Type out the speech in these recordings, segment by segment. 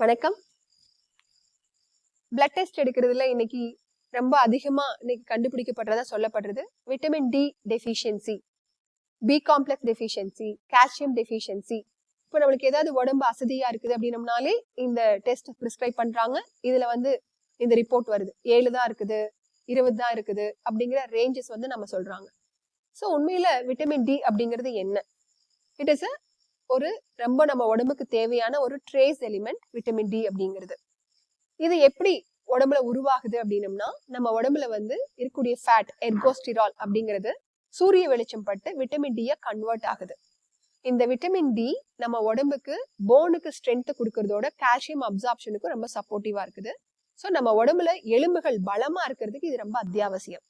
வணக்கம். Blood test எடுக்கிறதுல இன்னைக்கு ரொம்ப அதிகமாக இன்னைக்கு கண்டுபிடிக்கப்படுறதா சொல்லப்படுறது vitamin D deficiency B complex deficiency calcium deficiency இப்போ நம்மளுக்கு ஏதாவது உடம்பு அசதியாக இருக்குது அப்படின்னம்னாலே இந்த டெஸ்ட் ப்ரிஸ்கிரைப் பண்ணுறாங்க இதில் வந்து இந்த ரிப்போர்ட் வருது. ஏழு தான் இருக்குது இருபது தான் இருக்குது அப்படிங்கிற ரேஞ்சஸ் வந்து நம்ம சொல்கிறாங்க ஸோ உண்மையில் விட்டமின் டி அப்படிங்கிறது என்ன? இட் இஸ் ஒரு ரொம்ப நம்ம உடம்புக்கு தேவையான ஒரு ட்ரேஸ் எலிமெண்ட் விட்டமின் டி அப்படிங்கிறது. இது எப்படி உடம்புல உருவாகுது அப்படின்னம்னா நம்ம உடம்புல வந்து இருக்கக்கூடிய ஃபேட் எர்கோஸ்டிரால் அப்படிங்கிறது சூரிய வெளிச்சம் பட்டு விட்டமின் டியை கன்வெர்ட் ஆகுது. இந்த விட்டமின் டி நம்ம உடம்புக்கு போனுக்கு ஸ்ட்ரென்த் கொடுக்கறதோட கால்சியம் அப்சார்ப்ஷனுக்கும் ரொம்ப சப்போர்ட்டிவா இருக்குது. ஸோ நம்ம உடம்புல எலும்புகள் பலமா இருக்கிறதுக்கு இது ரொம்ப அத்தியாவசியம்.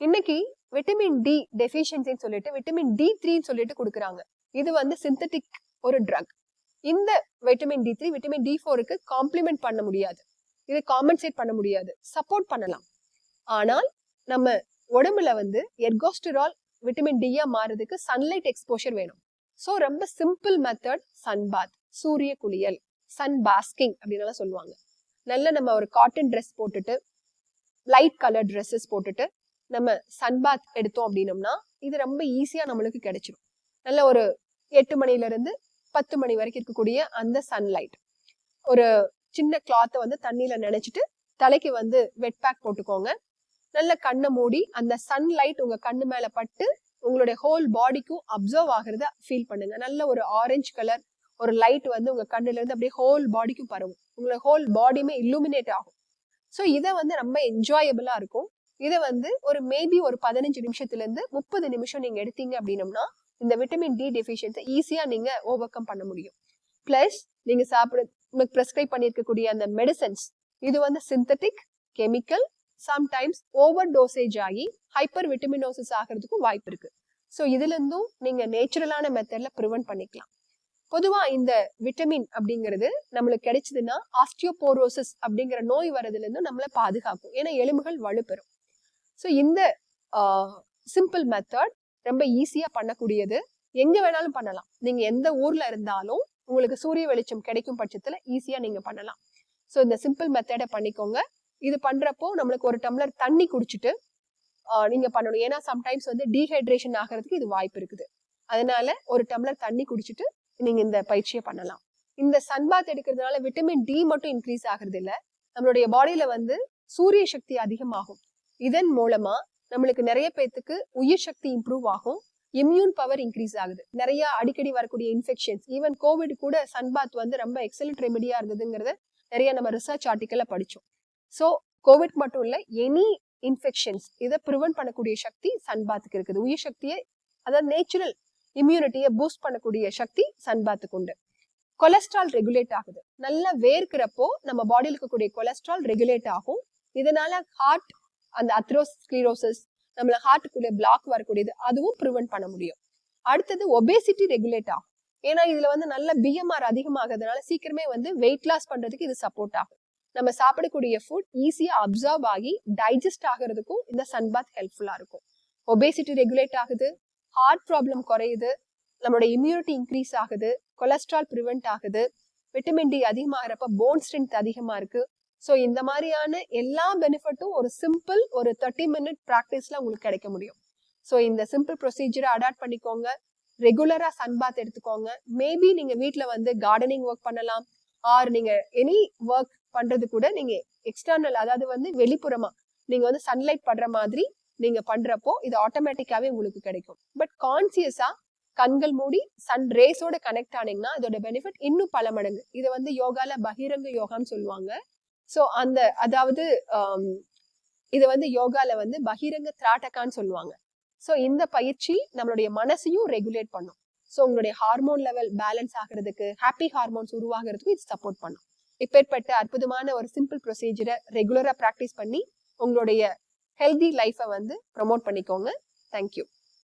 இன்னைக்கு விட்டமின் டி டெஃபிஷியன்சின்னு சொல்லிட்டு விட்டமின் டி த்ரீன்னு சொல்லிட்டு கொடுக்குறாங்க. இது வந்து சிந்தட்டிக் ஒரு ட்ரக் இந்த vitamin D three vitamin D ஃபோருக்கு காம்ப்ளிமெண்ட் பண்ண முடியாது. இது காம்பன்சேட் பண்ண முடியாது. சப்போர்ட் பண்ணலாம். ஆனால் நம்ம உடம்புல வந்து எர்கோஸ்டிரால் விட்டமின் டியா மாறுறதுக்கு சன்லைட் எக்ஸ்போஷர் வேணும். ஸோ ரொம்ப சிம்பிள் மெத்தட் சன் பாத் சூரிய குளியல் சன் பாஸ்கிங் அப்படின்னு சொல்லுவாங்க. நல்ல நம்ம ஒரு காட்டன் ட்ரெஸ் போட்டுட்டு லைட் கலர் ட்ரெஸ்ஸஸ் போட்டுட்டு நம்ம சன் பாத் எடுத்தோம் அப்படின்னம்னா இது ரொம்ப ஈஸியாக நம்மளுக்கு கிடைச்சிடும் நல்ல ஒரு எட்டு மணிலேருந்து பத்து மணி வரைக்கும் இருக்கக்கூடிய அந்த சன்லைட் ஒரு சின்ன கிளாத்தை வந்து தண்ணியில் நினைச்சிட்டு தலைக்கு வந்து வெட் பேக் போட்டுக்கோங்க. நல்ல கண்ணை மூடி அந்த சன்லைட் உங்கள் கண்ணு மேலே பட்டு உங்களுடைய ஹோல் பாடிக்கும் அப்சர்வ் ஆகிறத ஃபீல் பண்ணுங்க. நல்ல ஒரு ஆரஞ்சு கலர் ஒரு லைட் வந்து உங்கள் கண்ணுலேருந்து அப்படியே ஹோல் பாடிக்கும் பரவும். உங்களோட ஹோல் பாடியுமே இல்லுமினேட் ஆகும். ஸோ இதை வந்து ரொம்ப என்ஜாயபிளாக இருக்கும். இதை வந்து ஒரு மேபி ஒரு பதினஞ்சு நிமிஷத்துலேருந்து முப்பது நிமிஷம் நீங்கள் எடுத்தீங்க அப்படின்னம்னா இந்த விட்டமின் டி டெஃபிஷியன்ஸை ஈஸியாக நீங்க ஓவர் கம் பண்ண முடியும். ப்ளஸ் நீங்க சாப்பிட உங்களுக்கு ப்ரெஸ்கிரைப் பண்ணியிருக்கக்கூடிய அந்த மெடிசன்ஸ் இது வந்து synthetic chemical sometimes over dosage ஆகி ஹைப்பர் விட்டமினோசிஸ் ஆகிறதுக்கும் வாய்ப்பு இருக்கு. ஸோ இதுல இருந்தும் நீங்க நேச்சுரலான மெத்தட்ல ப்ரிவென்ட் பண்ணிக்கலாம். பொதுவாக இந்த விட்டமின் அப்படிங்கிறது நம்மளுக்கு கிடைச்சதுன்னா ஆஸ்டியோபோரோசிஸ் அப்படிங்கிற நோய் வர்றதுல நம்மளை பாதுகாக்கும். ஏன்னா எலும்புகள் வலுப்பெறும். ஸோ இந்த சிம்பிள் மெத்தட் ரொம்ப ஈஸியா பண்ணக்கூடியது. எங்க வேணாலும் பண்ணலாம். நீங்க எந்த ஊர்ல இருந்தாலும் உங்களுக்கு சூரிய வெளிச்சம் கிடைக்கும் பட்சத்துல ஈஸியா நீங்க பண்ணலாம். ஸோ இந்த சிம்பிள் மெத்தடை பண்ணிக்கோங்க. இது பண்றப்போ நம்மளுக்கு ஒரு டம்ளர் தண்ணி குடிச்சிட்டு நீங்க பண்ணணும். ஏன்னா சம்டைம்ஸ் வந்து டீஹைட்ரேஷன் ஆகிறதுக்கு இது வாய்ப்பு இருக்குது. அதனால ஒரு டம்ளர் தண்ணி குடிச்சிட்டு நீங்க இந்த பயிற்சியை பண்ணலாம். இந்த சன்பாத் எடுக்கிறதுனால விட்டமின் டி மட்டும் இன்க்ரீஸ் ஆகுறது இல்ல நம்மளுடைய பாடியில வந்து சூரிய சக்தி அதிகமாகும். இதன் மூலமா நம்மளுக்கு நிறைய பேர்த்துக்கு உயிர் சக்தி இம்ப்ரூவ் ஆகும். இம்யூன் பவர் இன்க்ரீஸ் ஆகுது. நிறைய அடிக்கடி வரக்கூடிய இன்ஃபெக்ஷன்ஸ் ஈவன் கோவிட் கூட சன்பாத் வந்து ரொம்ப எக்ஸலண்ட் ரெமெடியா இருந்ததுங்கிறத நிறைய நம்ம ரிசர்ச் ஆர்டிக்கல படிச்சோம். ஸோ கோவிட் மட்டும் இல்ல எனி இன்ஃபெக்ஷன்ஸ் இதை ப்ரிவென்ட் பண்ணக்கூடிய சக்தி சன்பாத்துக்கு இருக்குது. உயிர் சக்தியை அதாவது நேச்சுரல் இம்யூனிட்டியை பூஸ்ட் பண்ணக்கூடிய சக்தி சன்பாத்துக்கு உண்டு. கொலஸ்ட்ரால் ரெகுலேட் ஆகுது. நல்லா வேர்க்கிறப்போ நம்ம பாடியில் இருக்கக்கூடிய கொலஸ்ட்ரால் ரெகுலேட் ஆகும். இதனால ஹார்ட் அந்த அத்ரோஸ்க்ளீரோசிஸ் நம்மள ஹார்ட்டுக்குள்ள பிளாக் வரக்கூடியது அதுவும் ப்ரிவென்ட் பண்ண முடியும். அடுத்தது ஒபேசிட்டி ரெகுலேட் ஆகும். ஏன்னா இதுல வந்து நல்ல பிஎம்ஆர் அதிகமாகிறதுனால சீக்கிரமே வந்து வெயிட் லாஸ் பண்றதுக்கு இது சப்போர்ட் ஆகும். நம்ம சாப்பிடக்கூடிய ஃபுட் ஈஸியா அப்சர்வ் ஆகி டைஜஸ்ட் ஆகிறதுக்கும் இந்த சன்பாத் ஹெல்ப்ஃபுல்லா இருக்கும். ஒபேசிட்டி ரெகுலேட் ஆகுது ஹார்ட் ப்ராப்ளம் குறையுது நம்மளோட இம்யூனிட்டி இன்க்ரீஸ் ஆகுது கொலஸ்ட்ரால் ப்ரிவென்ட் ஆகுது விட்டமின் டி அதிகமாகிறப்ப போன் ஸ்ட்ரென்த் அதிகமா இருக்கு ஸோ இந்த மாதிரியான எல்லா பெனிஃபிட்டும் ஒரு சிம்பிள் ஒரு தேர்ட்டி மினிட் ப்ராக்டிஸ்ல உங்களுக்கு கிடைக்க முடியும். ஸோ இந்த சிம்பிள் ப்ரொசீஜரை அடாப்ட் பண்ணிக்கோங்க. ரெகுலரா சன்பாத் எடுத்துக்கோங்க. மேபி நீங்க வீட்ல வந்து கார்டனிங் ஒர்க் பண்ணலாம். ஆர் நீங்க எனி ஒர்க் பண்றது கூட நீங்க எக்ஸ்டர்னல் அதாவது வந்து வெளிப்புறமா நீங்க வந்து சன்லைட் படுற மாதிரி நீங்க பண்றப்போ இது ஆட்டோமேட்டிக்காவே உங்களுக்கு கிடைக்கும். பட் கான்சியஸா கண்கள் மூடி சன் ரேஸோட கனெக்ட் ஆனீங்கன்னா இதோட பெனிஃபிட் இன்னும் பல மடங்கு. இதை வந்து யோகால பகிரங்க யோகான்னு சொல்லுவாங்க. ஸோ அந்த அதாவது um, இது வந்து யோகால வந்து பகிரங்க திராட்டக்கான்னு சொல்லுவாங்க. ஸோ இந்த பயிற்சி நம்மளுடைய மனசையும் ரெகுலேட் பண்ணும். ஸோ உங்களுடைய ஹார்மோன் லெவல் பேலன்ஸ் ஆகிறதுக்கு ஹாப்பி ஹார்மோன்ஸ் உருவாகிறதுக்கு இது சப்போர்ட் பண்ணும். இப்பேற்பட்ட அற்புதமான ஒரு சிம்பிள் ப்ரொசீஜரை ரெகுலராக ப்ராக்டிஸ் பண்ணி உங்களுடைய ஹெல்தி லைஃப்பை வந்து ப்ரொமோட் பண்ணிக்கோங்க. தேங்க்யூ